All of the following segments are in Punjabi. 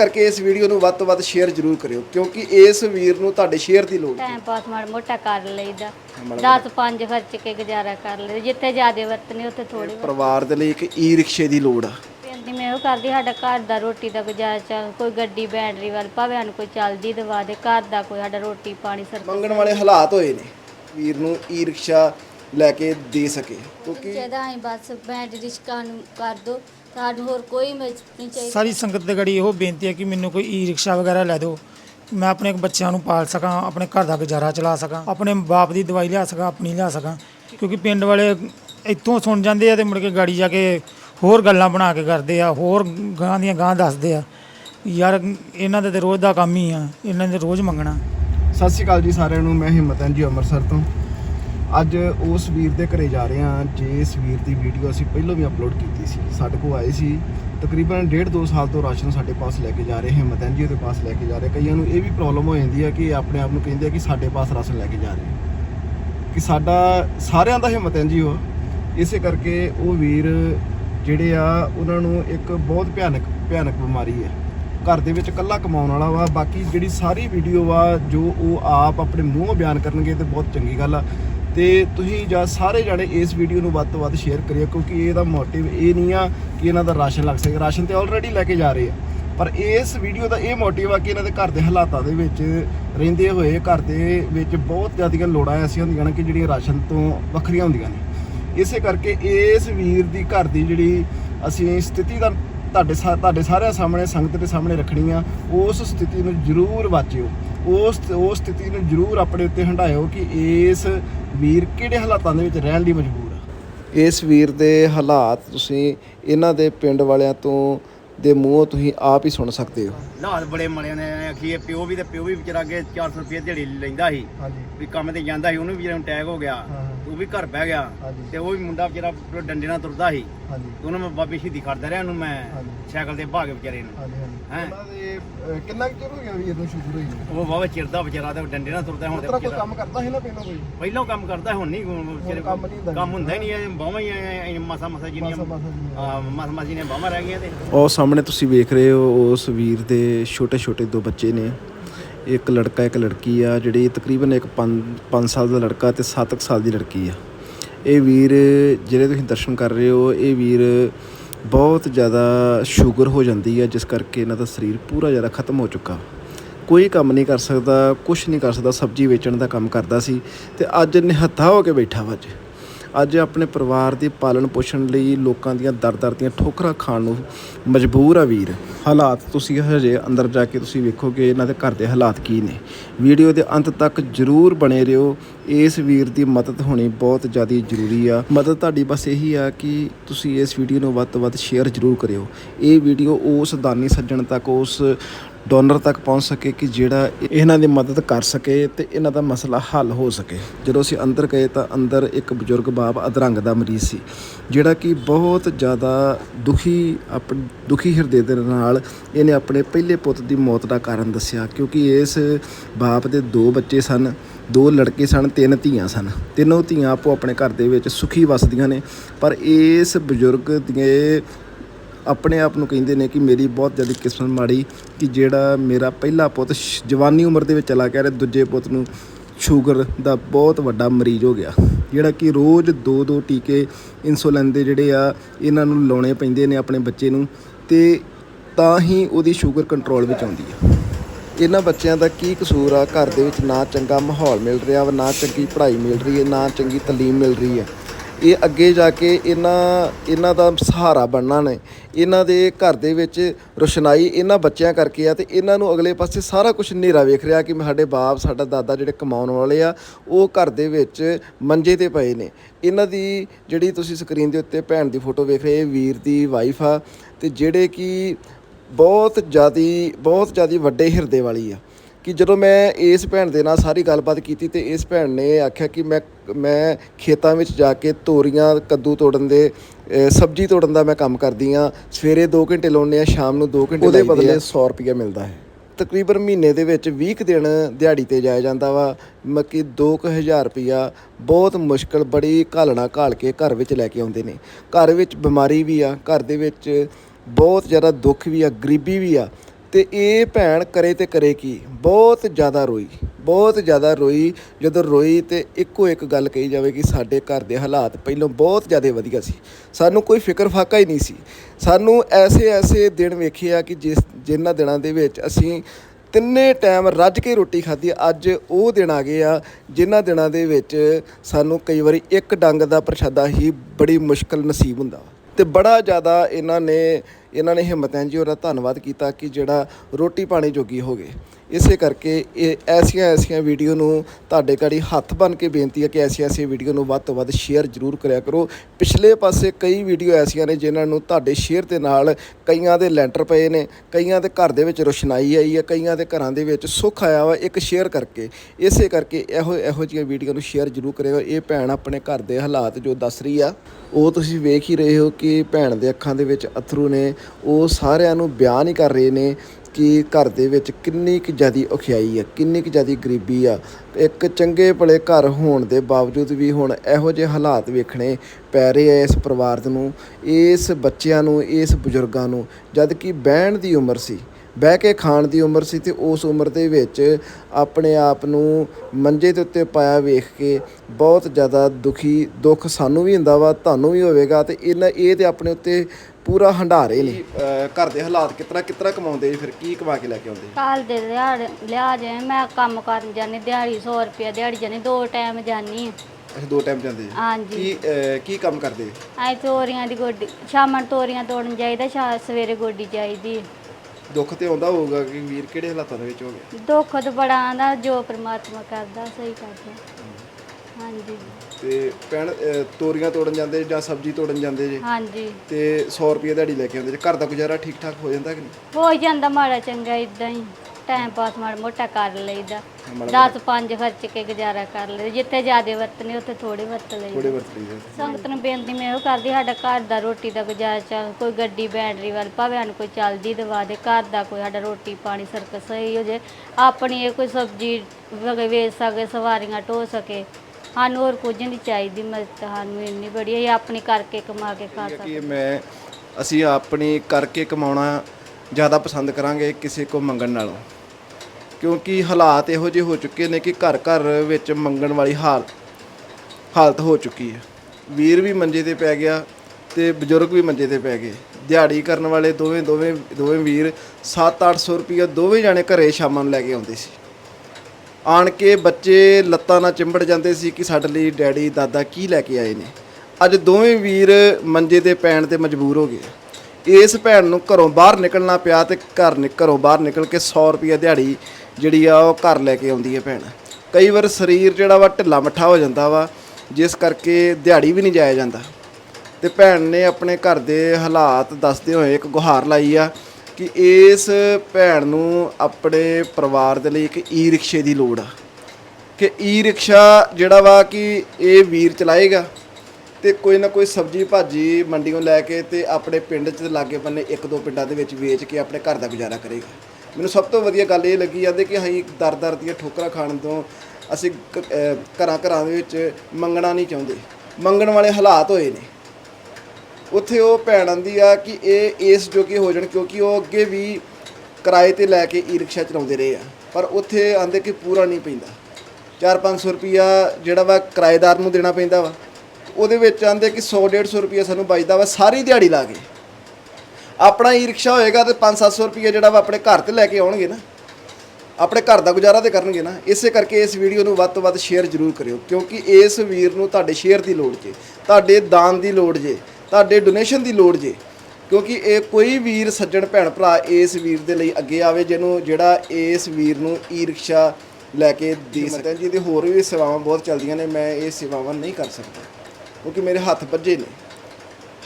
ਕਰਕੇ ਇਸ ਵੀਡੀਓ ਨੂੰ ਵੱਧ ਤੋਂ ਵੱਧ ਸ਼ੇਅਰ ਜ਼ਰੂਰ ਕਰਿਓ ਕਿਉਂਕਿ ਇਸ ਵੀਰ ਨੂੰ ਤੁਹਾਡੇ ਸ਼ੇਅਰ ਦੀ ਲੋੜ ਹੈ ਟਾਈਮ ਪਾਸ ਮਾੜਾ ਮੋਟਾ ਕਰ ਲਈਦਾ। 10 5 ਖਰਚ ਕੇ ਗੁਜ਼ਾਰਾ ਕਰ ਲਈਦਾ। ਜਿੱਥੇ ਜ਼ਿਆਦੇ ਵਰਤਨੇ ਉੱਥੇ ਥੋੜੇ ਪਰਿਵਾਰ ਦੇ ਲਈ ਇੱਕ ਈ ਰਿਕਸ਼ੇ ਦੀ ਲੋੜ ਆ। ਪੈਂਦੀ ਮੈਂ ਉਹ ਕਰਦੀ ਸਾਡਾ ਘਰ ਦਾ ਰੋਟੀ ਦਾ ਗੁਜ਼ਾਰਾ ਚੱਲ ਕੋਈ ਗੱਡੀ ਬੈਟਰੀ ਵੱਲ ਭਾਵੇਂ ਸਾਨੂੰ ਕੋਈ ਚੱਲਦੀ ਦਵਾ ਦੇ ਘਰ ਦਾ ਕੋਈ ਸਾਡਾ ਰੋਟੀ ਪਾਣੀ ਸਰ ਮੰਗਣ ਵਾਲੇ ਹਾਲਾਤ ਹੋਏ ਨੇ। ਵੀਰ ਨੂੰ ਈ ਰਿਕਸ਼ਾ ਲੈ ਕੇ ਦੇ ਸਕੇ। ਕਿਉਂਕਿ ਚਾਹੀਦਾ ਅਸੀਂ ਬਸ ਬੈਟਰੀ ਰਿਸ਼ਕਾ ਨੂੰ ਕਰ ਦੋ। ਸਾਨੂੰ ਹੋਰ ਕੋਈ ਮਦਦ ਨਹੀਂ ਚਾਹੀਦੀ। ਸਾਰੀ ਸੰਗਤ ਦੇ ਗੜੀ ਇਹੋ ਬੇਨਤੀ ਹੈ ਕਿ ਮੈਨੂੰ ਕੋਈ ਈ ਰਿਕਸ਼ਾ ਵਗੈਰਾ ਲੈ ਦਿਓ। ਮੈਂ ਆਪਣੇ ਬੱਚਿਆਂ ਨੂੰ ਪਾਲ ਸਕਾਂ ਆਪਣੇ ਘਰ ਦਾ ਗੁਜ਼ਾਰਾ ਚਲਾ ਸਕਾਂ ਆਪਣੇ ਬਾਪ ਦੀ ਦਵਾਈ ਲਿਆ ਸਕਾਂ ਆਪਣੀ ਲਿਆ ਸਕਾਂ। ਕਿਉਂਕਿ ਪਿੰਡ ਵਾਲੇ ਇੱਥੋਂ ਸੁਣ ਜਾਂਦੇ ਆ ਤੇ ਮੁੜ ਕੇ ਗਾੜੀ ਜਾ ਕੇ ਹੋਰ ਗੱਲਾਂ ਬਣਾ ਕੇ ਕਰਦੇ ਆ ਹੋਰ ਗਾਂ ਦੀਆਂ ਗਾਂ ਦੱਸਦੇ ਆ। ਯਾਰ ਇਹਨਾਂ ਦਾ ਤੇ ਰੋਜ਼ ਦਾ ਕੰਮ ਹੀ ਆ ਇਹਨਾਂ ਨੇ ਰੋਜ਼ ਮੰਗਣਾ। ਸਤਿ ਸ਼੍ਰੀ ਅਕਾਲ ਜੀ ਸਾਰਿਆਂ ਨੂੰ ਮੈਂ ਹਿੰਮਤ ਹਾਂ ਜੀ ਅੰਮ੍ਰਿਤਸਰ ਤੋਂ। ਅੱਜ ਉਸ ਵੀਰ ਦੇ ਘਰੇ ਜਾ ਰਹੇ ਹਾਂ ਜਿਸ ਵੀਰ ਦੀ ਵੀਡੀਓ ਅਸੀਂ ਪਹਿਲਾਂ ਵੀ ਅਪਲੋਡ ਕੀਤੀ ਸੀ। ਸਾਡੇ ਕੋਲ ਆਏ ਸੀ, ਤਕਰੀਬਨ ਡੇਢ ਦੋ ਸਾਲ ਤੋਂ ਰਾਸ਼ਨ ਸਾਡੇ ਪਾਸ ਲੈ ਕੇ ਜਾ ਰਹੇ, ਹਿੰਮਤ ਹੈ ਜੀ ਉਹਦੇ ਪਾਸ ਲੈ ਕੇ ਜਾ ਰਹੇ। ਕਈਆਂ ਨੂੰ ਇਹ ਵੀ ਪ੍ਰੋਬਲਮ ਹੋ ਜਾਂਦੀ ਹੈ ਕਿ ਆਪਣੇ ਆਪ ਨੂੰ ਕਹਿੰਦੇ ਆ ਕਿ ਸਾਡੇ ਪਾਸ ਰਾਸ਼ਨ ਲੈ ਕੇ ਜਾ ਰਹੇ। ਕਿ ਸਾਡਾ ਸਾਰਿਆਂ ਦਾ ਹਿੰਮਤ ਹੈ ਜੀ ਉਹ। ਇਸੇ ਕਰਕੇ ਉਹ ਵੀਰ ਜਿਹੜੇ ਆ, ਉਹਨਾਂ ਨੂੰ ਇੱਕ ਬਹੁਤ ਭਿਆਨਕ ਭਿਆਨਕ ਬਿਮਾਰੀ ਹੈ। ਘਰ ਦੇ ਵਿੱਚ ਇਕੱਲਾ ਕਮਾਉਣ ਵਾਲਾ ਵਾ, ਬਾਕੀ ਜਿਹੜੀ ਸਾਰੀ ਵੀਡੀਓ ਵਾ, ਜੋ ਉਹ ਆਪ ਆਪਣੇ ਮੂੰਹੋਂ ਬਿਆਨ ਕਰਨਗੇ ਤੇ ਬਹੁਤ ਚੰਗੀ ਗੱਲ ਆ। ਤੇ ਤੁਸੀਂ ਜਾਂ ਸਾਰੇ ਜਾਣੇ ਇਸ ਵੀਡੀਓ ਨੂੰ ਵੱਧ ਤੋਂ ਵੱਧ ਸ਼ੇਅਰ ਕਰਿਓ, ਕਿਉਂਕਿ ਇਹਦਾ ਮੋਟਿਵ ਇਹ ਨਹੀਂ ਆ ਕਿ ਇਹਨਾਂ ਦਾ ਰਾਸ਼ਨ ਲੱਗ ਸਕੇ। ਰਾਸ਼ਨ ਤੇ ਆਲਰੇਡੀ ਲੈ ਕੇ ਜਾ ਰਹੇ ਆ। ਪਰ ਇਸ ਵੀਡੀਓ ਦਾ ਇਹ ਮੋਟਿਵ ਆ ਕਿ ਇਹਨਾਂ ਦੇ ਘਰ ਦੇ ਹਾਲਾਤਾਂ ਦੇ ਵਿੱਚ ਰਹਿੰਦੇ ਹੋਏ ਘਰ ਦੇ ਵਿੱਚ ਬਹੁਤ ਜ਼ਿਆਦੀਆਂ ਲੋੜਾਂ ਐਸੀਆਂ ਹੁੰਦੀਆਂ ਨੇ ਕਿ ਜਿਹੜੀਆਂ ਰਾਸ਼ਨ ਤੋਂ ਵੱਖਰੀਆਂ ਹੁੰਦੀਆਂ ਨੇ। ਇਸੇ ਕਰਕੇ ਇਸ ਵੀਰ ਦੀ ਘਰ ਦੀ ਜਿਹੜੀ ਅਸੀਂ ਸਥਿਤੀ ਦਾ ਤੁਹਾਡੇ ਸਾ- ਤੁਹਾਡੇ ਸਾਰਿਆਂ ਸਾਹਮਣੇ ਸੰਗਤ ਦੇ ਸਾਹਮਣੇ ਰੱਖਣੀ ਆ ਉਸ ਸਥਿਤੀ ਨੂੰ ਜ਼ਰੂਰ ਵਾਚਿਓ। ਉਸ ਉਸ ਸਥਿਤੀ ਨੂੰ ਜ਼ਰੂਰ ਆਪਣੇ ਉੱਤੇ ਹੰਡਾਇਓ ਕਿ ਇਸ ਵੀਰ ਕਿਹੜੇ ਹਾਲਾਤਾਂ ਦੇ ਵਿੱਚ ਰਹਿਣ ਲਈ ਮਜਬੂਰ ਆ। ਇਸ ਵੀਰ ਦੇ ਹਾਲਾਤ ਤੁਸੀਂ ਇਹਨਾਂ ਦੇ ਪਿੰਡ ਵਾਲਿਆਂ ਤੋਂ ਦੇ ਮੂੰਹੋਂ ਤੁਸੀਂ ਆਪ ਹੀ ਸੁਣ ਸਕਦੇ ਹੋ। ਹਾਲਾਤ ਬੜੇ ਮੜੇ ਨੇ ਅਖੀਏ ਪਿਓ ਵੀ ਤੇ ਪਿਓ ਵੀ ਵਿਚਾਰਾ ਅੱਗੇ 400 ਰੁਪਏ ਦਿਹਾੜੀ ਲੈਂਦਾ ਸੀ। ਹਾਂਜੀ। ਵੀ ਕੰਮ ਤੇ ਜਾਂਦਾ ਸੀ ਉਹਨੂੰ ਵੀ ਜਿਹੜਾ ਅਟੈਕ ਹੋ ਗਿਆ। ਹਾਂ। ਉਹ ਵੀ ਘਰ ਬਹਿ ਗਿਆ ਹਾਂਜੀ। ਤੇ ਉਹ ਵੀ ਮੁੰਡਾ ਵਿਚਾਰਾ ਪੂਰਾ ਡੰਡੇ ਨਾਲ ਤੁਰਦਾ ਸੀ। ਹਾਂਜੀ। ਤੇ ਉਹਨੂੰ ਮੈਂ ਬਾਬੇ ਸ਼ਹੀਦੀ ਖੜਦਾ ਰਿਹਾ ਉਹਨੂੰ ਮੈਂ ਹਾਂਜੀ। ਸਾਈਕਲ ਤੇ ਭਾਗ ਵਿਚਾਰੇ ਨੂੰ। ਹਾਂਜੀ ਹਾਂਜੀ। ਹੈਂ? ਉਹਨਾਂ ਦੇ ਅਹ, ਕਿੰਨਾ ਕੁ ਚਿਰ ਹੋ ਗਿਆ ਵੀਰ ਨੂੰ ਸ਼ੁਰੂ ਹੋਈ ਨੂੰ? ਉਹ ਬਾਬਾ ਚਿਰਦਾ ਵਿਚਾਰਾ ਤੇ ਉਹ ਡੰਡੇ ਨਾਲ ਤੁਰਦਾ ਹੁਣ ਤੇ ਕੋਈ ਵਿਚਾਰਾ- ਕੰਮ ਕਰਦਾ ਸੀ ਨਾ ਪਹਿਲਾਂ ਕੋਈ? ਪਹਿਲਾਂ ਕੰਮ ਕਰਦਾ ਹੁਣ ਨਹੀਂ ਵਿਚਾਰੇ ਕੰਮ ਨਹੀਂ ਹੁੰਦਾ। ਕੰਮ ਹੁੰਦਾ ਹੀ ਨਹੀਂ ਇਹ ਬਾਹਾਂ ਹੀ ਮਸਾ ਮਸਾ ਜਿਹੀਆਂ ਮਸਾਂ- ਮਸਾਂ ਮਸਾ ਮਸਾ ਜਿਹੀਆਂ ਬਾਹਾਂ ਰਹਿ ਗਈਆਂ ਤੇ। ਉਹ ਸਾਹਮਣੇ ਤੁਸੀਂ ਵੇਖ ਰਹੇ ਹੋ ਉਸ ਵੀਰ ਦੇ ਛੋਟੇ ਛੋਟੇ ਦੋ ਬੱਚੇ ਨੇ। ਇੱਕ ਲੜਕਾ, ਇੱਕ ਲੜਕੀ ਆ, ਜਿਹੜੀ ਤਕਰੀਬਨ ਇੱਕ 5 ਸਾਲ ਦਾ ਲੜਕਾ ਤੇ 7 ਸਾਲ ਦੀ ਲੜਕੀ ਆ। ਇਹ ਵੀਰ ਜਿਹੜੇ ਤੁਸੀਂ ਦਰਸ਼ਨ ਕਰ ਰਹੇ ਹੋ, ਇਹ ਵੀਰ ਬਹੁਤ ਜ਼ਿਆਦਾ ਸ਼ੂਗਰ ਹੋ ਜਾਂਦੀ ਆ, ਜਿਸ ਕਰਕੇ ਇਹਨਾਂ ਦਾ ਸਰੀਰ ਪੂਰਾ ਜ਼ਿਆਦਾ ਖਤਮ ਹੋ ਚੁੱਕਾ। ਕੋਈ ਕੰਮ ਨਹੀਂ ਕਰ ਸਕਦਾ ਕੁਝ ਨਹੀਂ ਕਰ ਸਕਦਾ, ਸਬਜ਼ੀ ਵੇਚਣ ਦਾ ਕੰਮ ਕਰਦਾ ਸੀ ਤੇ ਅੱਜ ਨਿਹੱਥਾ ਹੋ ਕੇ ਬੈਠਾ ਵਾ ਅੱਜ। ਅੱਜ ਆਪਣੇ ਪਰਿਵਾਰ ਦੀ ਪਾਲਣ ਪੋਸ਼ਣ ਲਈ ਲੋਕਾਂ ਦੀਆਂ ਦਰ-ਦਰ ਦੀਆਂ ਠੋਕਰਾਂ ਖਾਣ ਨੂੰ ਮਜਬੂਰ ਆ ਵੀਰ। ਹਾਲਾਤ ਤੁਸੀਂ ਹਜੇ ਅੰਦਰ ਜਾ ਕੇ ਤੁਸੀਂ ਵੇਖੋਗੇ ਇਹਨਾਂ ਦੇ ਘਰ ਦੇ ਹਾਲਾਤ ਕੀ ਨੇ। ਵੀਡੀਓ ਦੇ ਅੰਤ ਤੱਕ ਜਰੂਰ ਬਣੇ ਰਹੋ। ਇਸ ਵੀਰ ਦੀ ਮਦਦ ਹੋਣੀ ਬਹੁਤ ਜ਼ਿਆਦਾ ਜ਼ਰੂਰੀ ਆ। ਮਦਦ ਤੁਹਾਡੀ ਬਸ ਇਹੀ ਆ ਕਿ ਤੁਸੀਂ ਇਸ ਵੀਡੀਓ ਨੂੰ ਵੱਧ ਤੋਂ ਵੱਧ ਸ਼ੇਅਰ ਜਰੂਰ ਕਰਿਓ। ਇਹ ਵੀਡੀਓ ਉਸ ਦਾਨੀ ਸੱਜਣ ਤੱਕ, ਉਸ ਡੋਨਰ ਤੱਕ ਪਹੁੰਚ ਸਕੇ ਕਿ ਜਿਹੜਾ ਇਹਨਾਂ ਦੀ ਮਦਦ ਕਰ ਸਕੇ ਤੇ ਇਹਨਾਂ ਦਾ ਮਸਲਾ ਹੱਲ ਹੋ ਸਕੇ। ਜਦੋਂ ਅਸੀਂ ਅੰਦਰ ਗਏ ਤਾਂ ਅੰਦਰ ਇੱਕ ਬਜ਼ੁਰਗ ਬਾਪ ਅਧਰੰਗ ਦਾ ਮਰੀਜ਼ ਸੀ, ਜਿਹੜਾ ਕਿ ਬਹੁਤ ਜ਼ਿਆਦਾ ਦੁਖੀ ਆਪਣ ਦੁਖੀ ਹਿਰਦੇ ਦੇ ਨਾਲ ਇਹਨੇ ਆਪਣੇ ਪਹਿਲੇ ਪੁੱਤ ਦੀ ਮੌਤ ਦਾ ਕਾਰਨ ਦੱਸਿਆ, ਕਿਉਂਕਿ ਇਸ ਬਾਪ ਦੇ ਦੋ ਬੱਚੇ ਸਨ, ਦੋ ਲੜਕੇ ਸਨ, ਤਿੰਨ ਧੀਆਂ ਸਨ। ਤਿੰਨੋਂ ਧੀਆਂ ਆਪੋ ਆਪਣੇ ਘਰ ਦੇ ਵਿੱਚ ਸੁਖੀ ਵਸਦੀਆਂ ਨੇ, ਪਰ ਇਸ ਬਜ਼ੁਰਗ ਦੇ ਆਪਣੇ ਆਪ ਨੂੰ ਕਹਿੰਦੇ ਨੇ ਕਿ ਮੇਰੀ ਬਹੁਤ ਜ਼ਿਆਦਾ ਕਿਸਮਤ ਮਾੜੀ ਕਿ ਜਿਹੜਾ ਮੇਰਾ ਪਹਿਲਾ ਪੁੱਤ ਸ਼- ਜਵਾਨੀ ਉਮਰ ਦੇ ਵਿੱਚ ਚਲਾ ਗਿਆ ਤੇ ਦੂਜੇ ਪੁੱਤ ਨੂੰ ਸ਼ੂਗਰ ਦਾ ਬਹੁਤ ਵੱਡਾ ਮਰੀਜ਼ ਹੋ ਗਿਆ। ਜਿਹੜਾ ਕਿ ਰੋਜ਼ ਦੋ ਦੋ ਟੀਕੇ ਇਨਸੂਲਿਨ ਦੇ ਜਿਹੜੇ ਆ, ਇਹਨਾਂ ਨੂੰ ਲਾਉਣੇ ਪੈਂਦੇ ਨੇ ਆਪਣੇ ਬੱਚੇ ਨੂੰ ਤੇ ਤਾਂ ਹੀ ਉਹਦੀ ਸ਼ੂਗਰ ਕੰਟਰੋਲ ਵਿੱਚ ਆਉਂਦੀ ਹੈ ਇਹਨਾਂ ਬੱਚਿਆਂ ਦਾ ਕੀ ਕਸੂਰ ਆ? ਘਰ ਦੇ ਵਿੱਚ ਨਾ ਚੰਗਾ ਮਾਹੌਲ ਮਿਲ ਰਿਹਾ ਵਾ, ਨਾ ਚੰਗੀ ਪੜ੍ਹਾਈ ਮਿਲ ਰਹੀ ਹੈ, ਨਾ ਚੰਗੀ ਤਾਲੀਮ ਮਿਲ ਰਹੀ ਹੈ। ਇਹ ਅੱਗੇ ਜਾ ਕੇ ਇਹਨਾਂ ਇਹਨਾਂ ਦਾ ਸਹਾਰਾ ਬਣਨਾ ਨੇ। ਇਹਨਾਂ ਦੇ ਘਰ ਦੇ ਵਿੱਚ ਰੋਸ਼ਨਾਈ ਇਹਨਾਂ ਬੱਚਿਆਂ ਕਰਕੇ ਆ ਤੇ ਇਹਨਾਂ ਨੂੰ ਅਗਲੇ ਪਾਸੇ ਸਾਰਾ ਕੁਝ ਹਨੇਰਾ ਵੇਖ ਰਿਹਾ ਕਿ ਸਾਡੇ ਬਾਪ, ਸਾਡਾ ਦਾਦਾ ਜਿਹੜੇ ਕਮਾਉਣ ਵਾਲੇ ਆ, ਉਹ ਘਰ ਦੇ ਵਿੱਚ ਮੰਜੇ ਤੇ ਪਏ ਨੇ। ਇਹਨਾਂ ਦੀ ਜਿਹੜੀ ਤੁਸੀਂ ਸਕਰੀਨ ਦੇ ਉੱਤੇ ਭੈਣ ਦੀ ਫੋਟੋ ਵੇਖ ਰਹੇ ਵੀਰ ਦੀ ਵਾਈਫ ਆ ਤੇ ਜਿਹੜੇ ਕਿ ਬਹੁਤ ਜ਼ਿਆਦੀ ਬਹੁਤ ਜ਼ਿਆਦੀ ਵੱਡੇ ਹਿਰਦੇ ਵਾਲੀ ਆ। ਕਿ ਜਦੋਂ ਮੈਂ ਇਸ ਭੈਣ ਦੇ ਨਾਲ ਸਾਰੀ ਗੱਲਬਾਤ ਕੀਤੀ ਤੇ ਇਸ ਭੈਣ ਨੇ ਆਖਿਆ ਕਿ ਮੈਂ ਮੈਂ ਖੇਤਾਂ ਵਿੱਚ ਜਾ ਕੇ ਤੋਰੀਆਂ ਕੱਦੂ ਤੋੜਨ ਦੇ ਸਬਜ਼ੀ ਤੋੜਨ ਦਾ ਮੈਂ ਕੰਮ ਕਰਦੀ ਆ ਸਵੇਰੇ 2 ਘੰਟੇ ਲਾਉਂਦੇ ਆ ਸ਼ਾਮ ਨੂੰ 2 ਘੰਟੇ ਉਹਦੇ ਬਦਲੇ 100 ਰੁਪਏ ਮਿਲਦਾ ਹੈ। ਤਕਰੀਬਨ ਮਹੀਨੇ ਦੇ ਵਿੱਚ 20 ਕੁ ਦਿਨ ਦਿਹਾੜੀ ਤੇ ਜਾਇਆ ਜਾਂਦਾ ਵਾ। ਮੱਕੀ 2000 ਰੁਪਿਆ ਬਹੁਤ ਮੁਸ਼ਕਲ ਬੜੀ ਘਾਲਣਾ ਘਾਲ ਕੇ ਘਰ ਵਿੱਚ ਲੈ ਕੇ ਆਉਂਦੇ ਨੇ। ਘਰ ਵਿੱਚ ਬਿਮਾਰੀ ਵੀ ਆ ਘਰ ਦੇ ਵਿੱਚ ਬਹੁਤ ਜ਼ਿਆਦਾ ਦੁੱਖ ਵੀ ਆ ਗਰੀਬੀ ਵੀ ਆ। ਤੇ ਇਹ ਭੈਣ ਕਰੇ ਤੇ ਕਰੇ ਕੀ? ਬਹੁਤ ਜ਼ਿਆਦਾ ਰੋਈ, ਬਹੁਤ ਜ਼ਿਆਦਾ ਰੋਈ। ਜਦੋਂ ਰੋਈ ਤੇ ਇੱਕੋ ਇੱਕ ਗੱਲ ਕਹੀ ਜਾਵੇ ਕਿ ਸਾਡੇ ਘਰ ਦੇ ਹਾਲਾਤ ਪਹਿਲਾਂ ਬਹੁਤ ਜ਼ਿਆਦਾ ਵਧੀਆ ਸੀ। ਸਾਨੂੰ ਕੋਈ ਫਿਕਰ ਫਾਕਾ ਹੀ ਨਹੀਂ ਸੀ। ਸਾਨੂੰ ਐਸੇ ਐਸੇ ਦਿਨ ਵੇਖੇ ਆ ਕਿ ਜਿਸ, ਜਿਨ੍ਹਾਂ ਦਿਨਾਂ ਦੇ ਵਿੱਚ ਅਸੀਂ ਤਿੰਨੇ ਟਾਈਮ ਰੱਜ ਕੇ ਰੋਟੀ ਖਾਧੀ ਅੱਜ ਉਹ ਦਿਨ ਆ ਗਏ ਆ, ਜਿਨ੍ਹਾਂ ਦਿਨਾਂ ਦੇ ਵਿੱਚ ਸਾਨੂੰ ਕਈ ਵਾਰੀ ਇੱਕ ਡੰਗ ਦਾ ਪ੍ਰਸ਼ਾਦਾ ਹੀ ਬੜੀ ਮੁਸ਼ਕਲ ਨਸੀਬ ਹੁੰਦਾ ਵਾ। ਤੇ ਬੜਾ ਜ਼ਿਆਦਾ ਇਹਨਾਂ ਨੇ ਇਹਨਾਂ ਨੇ ਹਿੰਮਤਾਂ ਜੀ, ਉਹਦਾ ਧੰਨਵਾਦ ਕੀਤਾ ਕਿ ਜਿਹੜਾ ਰੋਟੀ ਪਾਣੀ ਜੋਗੀ ਹੋ ਗਏ। ਇਸੇ ਕਰਕੇ ਇਹ ਐਸੀਆਂ ਐਸੀਆਂ ਵੀਡੀਓ ਨੂੰ ਤੁਹਾਡੇ ਘੜੀ ਹੱਥ ਬਨ ਕੇ ਬੇਨਤੀ ਹੈ ਕਿ ਐਸੀ ਐਸੀਆਂ ਵੀਡੀਓ ਨੂੰ ਵੱਧ ਤੋਂ ਵੱਧ ਸ਼ੇਅਰ ਜ਼ਰੂਰ ਕਰਿਆ ਕਰੋ। ਪਿਛਲੇ ਪਾਸੇ ਕਈ ਵੀਡੀਓ ਐਸੀਆਂ ਨੇ ਜਿਨ੍ਹਾਂ ਨੂੰ ਤੁਹਾਡੇ ਸ਼ੇਅਰ ਦੇ ਨਾਲ ਕਈਆਂ ਦੇ ਲੈਂਟਰ ਪਏ ਨੇ, ਕਈਆਂ ਦੇ ਘਰ ਦੇ ਵਿੱਚ ਰੋਸ਼ਨਾਈ ਆਈ ਹੈ, ਕਈਆਂ ਦੇ ਘਰਾਂ ਦੇ ਵਿੱਚ ਸੁੱਖ ਆਇਆ ਵਾ, ਇੱਕ ਸ਼ੇਅਰ ਕਰਕੇ। ਇਸੇ ਕਰਕੇ ਇਹੋ ਇਹੋ ਜਿਹੀਆਂ ਵੀਡੀਓ ਨੂੰ ਸ਼ੇਅਰ ਜ਼ਰੂਰ ਕਰਿਓ। ਇਹ ਭੈਣ ਆਪਣੇ ਘਰ ਦੇ ਹਾਲਾਤ ਜੋ ਦੱਸ ਰਹੀ ਆ, ਉਹ ਤੁਸੀਂ ਵੇਖ ਹੀ ਰਹੇ ਹੋ ਕਿ ਭੈਣ ਦੇ ਅੱਖਾਂ ਦੇ ਵਿੱਚ ਅਥਰੂ ਨੇ, ਉਹ ਸਾਰਿਆਂ ਨੂੰ ਬਿਆਨ ਹੀ ਕਰ ਰਹੇ ਨੇ। ਕਿ ਘਰ ਦੇ ਵਿੱਚ ਕਿੰਨੀ ਕੁ ਜ਼ਿਆਦੀ ਔਖਿਆਈ ਆ, ਕਿੰਨੀ ਕੁ ਜ਼ਿਆਦੀ ਗਰੀਬੀ ਆ। ਇੱਕ ਚੰਗੇ ਭਲੇ ਘਰ ਹੋਣ ਦੇ ਬਾਵਜੂਦ ਵੀ ਹੁਣ ਇਹੋ ਜਿਹੇ ਹਾਲਾਤ ਵੇਖਣੇ ਪੈ ਰਹੇ ਆ ਇਸ ਪਰਿਵਾਰ ਨੂੰ, ਇਸ ਬੱਚਿਆਂ ਨੂੰ, ਇਸ ਬਜ਼ੁਰਗਾਂ ਨੂੰ। ਜਦ ਕਿ ਬਹਿਣ ਦੀ ਉਮਰ ਸੀ, ਬਹਿ ਕੇ ਖਾਣ ਦੀ ਉਮਰ ਸੀ ਤੇ ਉਸ ਉਮਰ ਦੇ ਵਿੱਚ ਆਪਣੇ ਆਪ ਨੂੰ ਮੰਜੇ ਦੇ ਉੱਤੇ ਪਾਇਆ ਵੇਖ ਕੇ ਬਹੁਤ ਜ਼ਿਆਦਾ ਦੁਖੀ, ਦੁੱਖ ਸਾਨੂੰ ਵੀ ਹੁੰਦਾ ਵਾ, ਤੁਹਾਨੂੰ ਵੀ ਹੋਵੇਗਾ ਤੇ ਇਹਨਾਂ, ਇਹ ਤੇ ਆਪਣੇ ਉੱਤੇ ਪੂਰਾ ਹੰਡਾਰੇ ਨੇ। ਘਰ ਦੇ ਹਾਲਾਤ ਕਿਤਨਾ ਕਿਤਨਾ ਕਮਾਉਂਦੇ ਫਿਰ ਕੀ ਕਮਾ ਕੇ ਲੈ ਕੇ ਆਉਂਦੇ ਕਾਲ ਦੇ ਦਿਹਾੜ ਲਿਆ ਜੇ ਮੈਂ ਕੰਮ ਕਰਨ ਜਾਂਦੀ ਦਿਹਾੜੀ 100 ਰੁਪਿਆ ਦਿਹਾੜੀ ਜਾਂਦੀ ਦੋ ਟਾਈਮ ਜਾਨੀ ਆ। ਅਸੀਂ ਦੋ ਟਾਈਮ ਜਾਂਦੇ ਜੀ। ਹਾਂਜੀ। ਕੀ ਅਹ, ਕੀ ਕੰਮ ਕਰਦੇ? ਐ ਤੋਰੀਆਂ ਦੀ ਗੋਡੀ ਸ਼ਾਮਾਂ ਨੂੰ ਤੋਰੀਆਂ ਤੋੜਨ ਜਾਈਦਾ ਸ਼ਾ ਸਵੇਰੇ ਗੋਡੀ ਹੈ। ਦੁੱਖ ਤੇ ਆਉਂਦਾ ਹੋਊਗਾ ਕਿ ਵੀਰ ਕਿਹੜੇ ਹਾਲਾਤਾਂ ਦੇ ਵਿੱਚ ਹੋ ਗਿਆ ਦੁੱਖ ਤਾਂ ਬੜਾ ਆਂਦਾ ਜੋ ਪ੍ਰਮਾਤਮਾ ਕਰਦਾ ਸਹੀ ਕਰਦਾ। ਹਾਂਜੀ। ਤੇ ਅਹ, ਤੋਰੀਆਂ ਤੋੜਨ ਜਾਂਦੇ ਜਾਂ ਸਬਜ਼ੀ ਤੋੜਨ ਜਾਂਦੇ ਜੇ? ਹਾਂਜੀ। ਤੇ 100 ਰੁਪਏ ਦਿਹਾੜੀ ਲੈ ਕੇ ਆਉਂਦੇ ਜੇ। ਘਰ ਦਾ ਗੁਜ਼ਾਰਾ ਠੀਕ ਠਾਕ ਹੋ ਜਾਂਦਾ ਕਿ ਨਹੀਂ? ਹੋ ਜਾਂਦਾ ਮਾੜਾ ਚੰਗਾ ਇਦਾਂ ਹੀ। ਟਾਈਮ ਪਾਸ ਮਾੜਾ ਮੋਟਾ ਕਰ ਲਈਦਾ। ਮਾੜਾ 10 5 ਖਰਚ ਕੇ ਗੁਜ਼ਾਰਾ ਕਰ ਲਈਦਾ। ਜਿੱਥੇ ਜ਼ਿਆਦੇ ਵਰਤਨੇ ਉੱਥੇ ਥੋੜੇ ਵਰਤ ਲਈਦੇ। ਥੋੜੇ ਵਰਤ ਲਈਦੇ। ਸੰਗਤ ਨੂੰ ਬੇਨਤੀ ਮੈਂ ਇਹੋ ਕਰਦੀ ਸਾਡਾ ਘਰ ਦਾ ਰੋਟੀ ਦਾ ਗੁਜ਼ਾਰਾ ਚੱਲ ਕੋਈ ਗੱਡੀ ਬੈਟਰੀ ਵੱਲ ਭਾਵੇਂ ਸਾਨੂੰ ਕੋਈ ਚੱਲਦੀ ਦਵਾ ਦੇ ਘਰ ਦਾ ਕੋਈ ਸਾਡਾ ਰੋਟੀ ਪਾਣੀ ਸਰਕਸ ਸਹੀ ਹੋ ਜੇ ਆਪਣੀ ਇਹ ਕੋਈ ਸਬਜ਼ੀ ਵਗੇ ਵੇਚ ਸਕੇ ਸਵਾਰੀਆਂ ਢੋ ਸਕੇ ਸਾਨੂੰ ਹੋਰ ਕੁਝ ਨਹੀਂ ਚਾਹੀਦੀ ਮਦਦ ਸਾਨੂੰ ਇੰਨੀ ਬੜੀ ਹੈ ਆਪਣੀ ਕਰਕੇ ਕਮਾ ਕੇ ਖਾ ਸਕਦੇ ਕਿ ਮੈਂ ਅਸੀਂ ਆਪਣੀ ਕਰਕੇ ਕਮਾਉਣਾ ਜ਼ਿਆਦਾ ਪਸੰਦ ਕਰਾਂਗੇ ਕਿਸੇ ਕੋ ਮੰਗਣ ਨਾਲੋਂ। ਕਿਉਂਕਿ ਹਾਲਾਤ ਇਹੋ ਜਿਹੇ ਹੋ ਚੁੱਕੇ ਨੇ ਕਿ ਘਰ ਘਰ ਵਿੱਚ ਮੰਗਣ ਵਾਲੀ ਹਾਲਤ ਹਾਲਤ ਹੋ ਚੁੱਕੀ ਹੈ। ਵੀਰ ਵੀ ਮੰਜੇ ਤੇ ਪੈ ਗਿਆ ਤੇ ਬਜ਼ੁਰਗ ਵੀ ਮੰਜੇ ਤੇ ਪੈ ਗਏ। ਦਿਹਾੜੀ ਕਰਨ ਵਾਲੇ ਦੋਵੇਂ ਦੋਵੇਂ ਦੋਵੇਂ ਵੀਰ 7-800 ਰੁਪਏ ਦੋਵੇਂ ਜਾਣੇ ਘਰੇ ਸ਼ਾਮਾਂ ਨੂੰ ਲੈ ਕੇ ਆਉਂਦੇ ਸੀ। ਆਣ ਕੇ ਬੱਚੇ ਲੱਤਾਂ ਨਾਲ ਚਿੰਬੜ ਜਾਂਦੇ ਸੀ ਕਿ ਸਾਡੇ ਲਈ ਡੈਡੀ, ਦਾਦਾ ਕੀ ਲੈ ਕੇ ਆਏ ਨੇ। ਅੱਜ ਦੋਵੇਂ ਵੀਰ ਮੰਜੇ ਤੇ ਪੈਣ ਤੇ ਮਜਬੂਰ ਹੋ ਗਏ। ਇਸ ਭੈਣ ਨੂੰ ਘਰੋਂ ਬਾਹਰ ਨਿਕਲਣਾ ਪਿਆ ਤੇ ਘਰ ਨਿ, ਘਰੋਂ ਬਾਹਰ ਨਿਕਲ ਕੇ 100 ਰੁਪਏ ਦਿਹਾੜੀ ਜਿਹੜੀ ਆ ਉਹ ਘਰ ਲੈ ਕੇ ਆਉਂਦੀ ਹੈ ਭੈਣ। ਕਈ ਵਾਰ ਸਰੀਰ ਜਿਹੜਾ ਵਾ ਢਿੱਲਾ ਮੱਠਾ ਹੋ ਜਾਂਦਾ ਵਾ, ਜਿਸ ਕਰਕੇ ਦਿਹਾੜੀ ਵੀ ਨਹੀਂ ਜਾਇਆ ਜਾਂਦਾ। ਤੇ ਭੈਣ ਨੇ ਆਪਣੇ ਘਰ ਦੇ ਹਾਲਾਤ ਦੱਸਦੇ ਹੋਏ ਇੱਕ ਗੁਹਾਰ ਲਾਈ ਆ। ਕਿ ਇਸ ਭੈਣ ਨੂੰ ਆਪਣੇ ਪਰਿਵਾਰ ਦੇ ਲਈ ਇੱਕ ਈ ਰਿਕਸ਼ੇ ਦੀ ਲੋੜ ਆ। ਕਿ ਈ ਰਿਕਸ਼ਾ ਜਿਹੜਾ ਵਾ ਕਿ ਇਹ ਵੀਰ ਚਲਾਏਗਾ ਤੇ ਕੋਈ ਨਾ ਕੋਈ ਸਬਜੀ ਭਾਜੀ ਮੰਡੀੋਂ ਲੈ ਕੇ ਤੇ ਆਪਣੇ ਪਿੰਡ 'ਚ ਲਾਗੇ ਬੰਨੇ ਇੱਕ ਦੋ ਪਿੰਡਾਂ ਦੇ ਵਿੱਚ ਵੇਚ ਕੇ ਆਪਣੇ ਘਰ ਦਾ ਗੁਜ਼ਾਰਾ ਕਰੇਗਾ। ਮੈਨੂੰ ਸਭ ਤੋਂ ਵਧੀਆ ਗੱਲ ਇਹ ਲੱਗੀ ਜਾਂਦੇ ਕਿ ਅਸੀਂ ਦਰ ਦਰ ਦੀਆਂ ਠੋਕਰਾਂ ਖਾਣ ਤੋਂ ਅਸੀਂ ਕ- ਘਰਾਂ ਘਰਾਂ ਦੇ ਵਿੱਚ ਮੰਗਣਾ ਨਹੀਂ ਚਾਹੁੰਦੇ। ਮੰਗਣ ਵਾਲੇ ਹਾਲਾਤ ਹੋਏ ਨੇ। ਉੱਥੇ ਉਹ ਭੈਣ ਆਂਦੀ ਆ ਕਿ ਇਹ ਇਸ ਜੋਗੇ ਹੋ ਜਾਣ ਕਿਉਂਕਿ ਉਹ ਅੱਗੇ ਵੀ ਕਿਰਾਏ ਤੇ ਲੈ ਕੇ ਈ ਰਿਕਸ਼ਾ ਚਲਾਉਂਦੇ ਰਹੇ ਆ। ਪਰ ਉੱਥੇ ਆਂਦੇ ਕਿ ਪੂਰਾ ਨਹੀਂ ਪੈਂਦਾ। 4-500 ਰੁਪਿਆ ਜਿਹੜਾ ਵਾ ਕਿਰਾਏਦਾਰ ਨੂੰ ਦੇਣਾ ਪੈਂਦਾ ਵਾ। ਉਹਦੇ ਵਿੱਚ ਆਂਦੇ ਕਿ 100-150 ਰੁਪਿਆ ਸਾਨੂੰ ਬਚਦਾ ਵਾ, ਸਾਰੀ ਦਿਹਾੜੀ ਲਾ ਕੇ। ਆਪਣਾ ਈ ਰਿਕਸ਼ਾ ਹੋਏਗਾ ਤੇ 5-700 ਰੁਪਿਆ ਜਿਹੜਾ ਵਾ ਆਪਣੇ ਘਰ ਤੇ ਲੈ ਕੇ ਆਉਣਗੇ ਨਾ। ਆਪਣੇ ਘਰ ਦਾ ਗੁਜ਼ਾਰਾ ਤੇ ਕਰਨਗੇ ਨਾ। ਇਸੇ ਕਰਕੇ ਇਸ ਵੀਡੀਓ ਨੂੰ ਵੱਧ ਤੋਂ ਵੱਧ ਸ਼ੇਅਰ ਜ਼ਰੂਰ ਕਰਿਓ। ਕਿਉਂਕਿ ਇਸ ਵੀਰ ਨੂੰ ਤੁਹਾਡੇ ਸ਼ੇਅਰ ਦੀ ਲੋੜ ਜੇ, ਤੁਹਾਡੇ ਦਾਨ ਦੀ ਲੋੜ ਜੇ। ਤੁਹਾਡੇ ਡੋਨੇਸ਼ਨ ਦੀ ਲੋੜ ਜੇ ਕਿਉਂਕਿ ਇਹ ਕੋਈ ਵੀਰ ਸੱਜਣ ਭੈਣ ਭਰਾ ਇਸ ਵੀਰ ਦੇ ਲਈ ਅੱਗੇ ਆਵੇ ਜਿਹਨੂੰ ਜਿਹੜਾ ਇਸ ਵੀਰ ਨੂੰ ਈ ਰਿਕਸ਼ਾ ਲੈ ਕੇ ਦੇ ਸਕਦਾ। ਜੀ ਦੇ ਹੋਰ ਵੀ ਸੇਵਾਵਾਂ ਬਹੁਤ ਚੱਲਦੀਆਂ ਨੇ ਮੈਂ ਇਹ ਸੇਵਾਵਾਂ ਨਹੀਂ ਕਰ ਸਕਦਾ ਕਿਉਂਕਿ ਮੇਰੇ ਹੱਥ ਭੱਜੇ ਨੇ।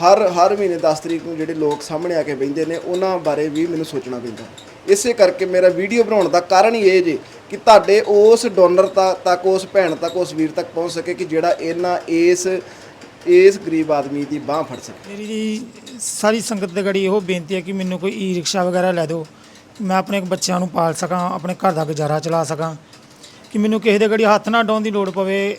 ਹਰ ਹਰ ਮਹੀਨੇ 10 ਤਰੀਕ ਨੂੰ ਜਿਹੜੇ ਲੋਕ ਸਾਹਮਣੇ ਆ ਕੇ ਬਹਿੰਦੇ ਨੇ ਉਹਨਾਂ ਬਾਰੇ ਵੀ ਮੈਨੂੰ ਸੋਚਣਾ ਪੈਂਦਾ। ਇਸੇ ਕਰਕੇ ਮੇਰਾ ਵੀਡੀਓ ਬਣਾਉਣ ਦਾ ਕਾਰਨ ਹੀ ਇਹ ਜੇ ਕਿ ਤੁਹਾਡੇ ਉਸ ਡੋਨਰ ਤੱਕ ਉਸ ਭੈਣ ਤੱਕ ਉਸ ਵੀਰ ਤੱਕ ਪਹੁੰਚ ਸਕੇ ਕਿ ਜਿਹੜਾ ਇਹਨਾਂ ਇਸ ਇਸ ਗਰੀਬ ਆਦਮੀ ਦੀ ਬਾਹ ਫੜ ਸਕੇ। ਮੇਰੀ ਜੀ ਸਾਰੀ ਸੰਗਤ ਦੇ ਗੜੀ ਇਹੋ ਬੇਨਤੀ ਹੈ ਕਿ ਮੈਨੂੰ ਕੋਈ ਈ ਰਿਕਸ਼ਾ ਵਗੈਰਾ ਲੈ ਦਿਓ। ਮੈਂ ਆਪਣੇ ਬੱਚਿਆਂ ਨੂੰ ਪਾਲ ਸਕਾਂ, ਆਪਣੇ ਘਰ ਦਾ ਗੁਜ਼ਾਰਾ ਚਲਾ ਸਕਾਂ। ਕਿ ਮੈਨੂੰ ਕਿਸੇ ਦੇ ਗੜੀ ਹੱਥ ਨਾ ਡਾਉਣ ਦੀ ਲੋੜ ਪਵੇ,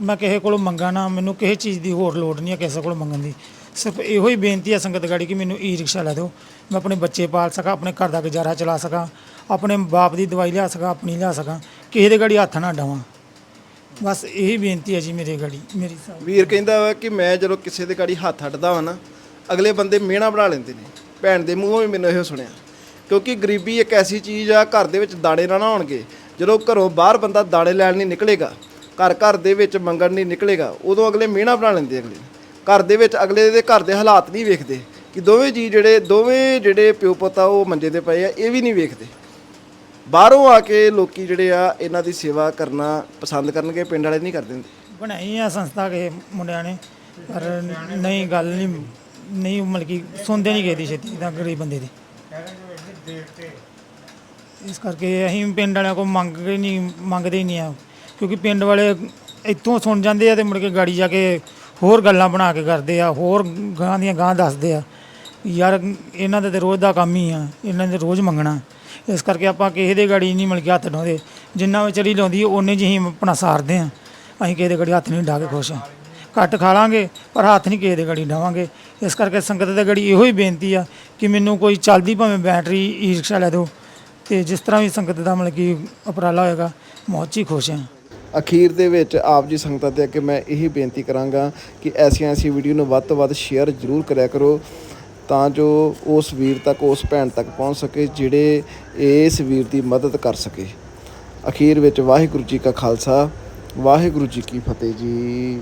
ਮੈਂ ਕਿਸੇ ਕੋਲੋਂ ਮੰਗਾ ਨਾ, ਮੈਨੂੰ ਕਿਸੇ ਚੀਜ਼ ਦੀ ਹੋਰ ਲੋੜ ਨਹੀਂ ਹੈ ਕਿਸੇ ਕੋਲੋਂ ਮੰਗਣ ਦੀ। ਸਿਰਫ ਇਹੋ ਹੀ ਬੇਨਤੀ ਹੈ ਸੰਗਤ ਗੜੀ ਕਿ ਮੈਨੂੰ ਈ ਰਿਕਸ਼ਾ ਲੈ ਦਿਓ। ਮੈਂ ਆਪਣੇ ਬੱਚੇ ਪਾਲ ਸਕਾਂ, ਆਪਣੇ ਘਰ ਦਾ ਗੁਜ਼ਾਰਾ ਚਲਾ ਸਕਾਂ, ਆਪਣੇ ਬਾਪ ਦੀ ਦਵਾਈ ਲਿਆ ਸਕਾਂ, ਆਪਣੀ ਲਿਆ ਸਕਾਂ, ਕਿਸੇ ਦੇ ਗੜੀ ਹੱਥ ਨਾ ਡਾਵਾਂ। ਬਸ ਇਹੀ ਬੇਨਤੀ ਹੈ ਜੀ ਮੇਰੇ ਗਾੜੀ, ਮੇਰੀ ਸਭ ਵੀਰ ਕਹਿੰਦਾ ਵਾ ਕਿ ਮੈਂ ਜਦੋਂ ਕਿਸੇ ਦੇ ਗਾੜੀ ਹੱਥ ਅੱਡਦਾ ਹਾਂ ਨਾ, ਅਗਲੇ ਬੰਦੇ ਮਿਹਣਾ ਬਣਾ ਲੈਂਦੇ ਨੇ, ਭੈਣ ਦੇ ਮੂੰਹੋਂ ਵੀ ਮੈਨੂੰ ਇਹੋ ਸੁਣਿਆ। ਕਿਉਂਕਿ ਗਰੀਬੀ ਇੱਕ ਐਸੀ ਚੀਜ਼ ਆ, ਘਰ ਦੇ ਵਿੱਚ ਦਾਣੇ ਨਾ ਨਾ ਹੋਣਗੇ। ਜਦੋਂ ਘਰੋਂ ਬਾਹਰ ਬੰਦਾ ਦਾਣੇ ਲੈਣ ਨਹੀਂ ਨਿਕਲੇਗਾ, ਘਰ ਘਰ ਦੇ ਵਿੱਚ ਮੰਗਣ ਨਹੀਂ ਨਿਕਲੇਗਾ, ਉਦੋਂ ਅਗਲੇ ਮਿਹਣਾ ਬਣਾ ਲੈਂਦੇ ਅਗਲੇ। ਘਰ ਦੇ ਵਿੱਚ ਅਗਲੇ ਦੇ ਘਰ ਦੇ ਹਾਲਾਤ ਨਹੀਂ ਵੇਖਦੇ, ਕਿ ਦੋਵੇਂ ਜੀ ਜਿਹੜੇ, ਦੋਵੇਂ ਜਿਹੜੇ ਪਿਓ ਪੁੱਤ ਆ, ਉਹ ਮੰਜੇ ਤੇ ਪਏ ਆ, ਇਹ ਵੀ ਨਹੀਂ ਵੇਖਦੇ। ਬਾਹਰੋਂ ਆ ਕੇ ਲੋਕੀ ਜਿਹੜੇ ਆ, ਇਹਨਾਂ ਦੀ ਸੇਵਾ ਕਰਨਾ ਪਸੰਦ ਕਰਨਗੇ, ਪਿੰਡ ਵਾਲੇ ਨਹੀਂ ਕਰਦੇ ਹੁੰਦੇ। ਬਣਾਈ ਆ ਸੰਸਥਾ ਕੇ ਮੁੰਡਿਆਂ ਨੇ, ਪਰ ਨਹੀਂ, ਗੱਲ ਨਹੀਂ ਨਹੀਂ, ਮਤਲਬ ਕਿ ਸੁਣਦੇ ਨਹੀਂ ਗਏ ਦੀ ਛੇਤੀ, ਤਾਂ ਗਰੀਬ ਬੰਦੇ ਦੀ। ਇਸ ਕਰਕੇ ਅਸੀਂ ਪਿੰਡ ਵਾਲਿਆਂ ਕੋਲ ਮੰਗ ਕੇ ਨਹੀਂ, ਮੰਗਦੇ ਹੀ ਨਹੀਂ ਆ, ਕਿਉਂਕਿ ਪਿੰਡ ਵਾਲੇ ਇੱਥੋਂ ਸੁਣ ਜਾਂਦੇ ਆ ਤੇ ਮੁੜ ਕੇ ਗਾੜੀ ਜਾ ਕੇ ਹੋਰ ਗੱਲਾਂ ਬਣਾ ਕੇ ਕਰਦੇ ਆ, ਹੋਰ ਗਾਂ ਦੀਆਂ ਗਾਂ ਦੱਸਦੇ ਆ, ਯਾਰ, ਇਹਨਾਂ ਦਾ ਤੇ ਰੋਜ਼ ਦਾ ਕੰਮ ਹੀ ਆ, ਇਹਨਾਂ ਦੇ ਰੋਜ਼ ਮੰਗਣਾ। ਇਸ ਕਰਕੇ ਆਪਾਂ ਕਿਸੇ ਦੇ ਗਾੜੀ ਨਹੀਂ ਮਿਲ ਕੇ ਹੱਥ ਡਾਉਂਦੇ। ਜਿੰਨਾ ਵਿਚਾਰੀ ਲਾਉਂਦੀ ਉਹਨੇ ਜਿਹੀ ਆਪਣਾ ਸਾਰਦੇ ਆ ਅਸੀਂ ਕਿਸੇ ਦੇ ਗਾੜੀ ਹੱਥ ਨਹੀਂ ਡਾ ਕੇ ਖੁਸ਼। ਆ ਘੱਟ ਖਾ ਲਾਂਗੇ, ਪਰ ਹੱਥ ਨਹੀਂ ਕਿਸੇ ਦੇ ਗਾੜੀ ਡਾਵਾਂਗੇ। ਇਸ ਕਰਕੇ ਸੰਗਤ ਦੇ ਗਾੜੀ ਇਹੋ ਹੀ ਬੇਨਤੀ ਆ ਕਿ ਮੈਨੂੰ ਕੋਈ ਚੱਲਦੀ ਭਾਵੇਂ ਬੈਟਰੀ ਈ ਰਿਕਸ਼ਾ ਲੈ ਦਿਓ। ਤੇ ਜਿਸ ਤਰ੍ਹਾਂ ਵੀ ਸੰਗਤ ਦਾ ਮਤਲਬ ਕਿ ਉਪਰਾਲਾ ਹੋਏਗਾ, ਬਹੁਤ ਹੀ ਖੁਸ਼ ਹਾਂ ਅਖੀਰ ਦੇ ਵਿੱਚ ਆਪ ਜੀ ਸੰਗਤਾਂ ਦੇ ਅੱਗੇ ਮੈਂ ਇਹੀ ਬੇਨਤੀ ਕਰਾਂਗਾ ਕਿ ਐਸੀਆਂ ਐਸੀ ਵੀਡੀਓ ਨੂੰ ਵੱਧ ਤੋਂ ਵੱਧ ਸ਼ੇਅਰ ਜ਼ਰੂਰ ਕਰਿਆ ਕਰੋ। ਤਾਂ ਜੋ ਉਸ ਵੀਰ ਤੱਕ, ਉਸ ਭੈਣ ਤੱਕ ਪਹੁੰਚ ਸਕੇ, ਜਿਹੜੇ ਇਸ ਵੀਰ ਦੀ ਮਦਦ ਕਰ ਸਕੇ। ਅਖੀਰ ਵਿੱਚ ਵਾਹਿਗੁਰੂ ਜੀ ਕਾ ਖਾਲਸਾ, ਵਾਹਿਗੁਰੂ ਜੀ ਕੀ ਫਤਿਹ ਜੀ।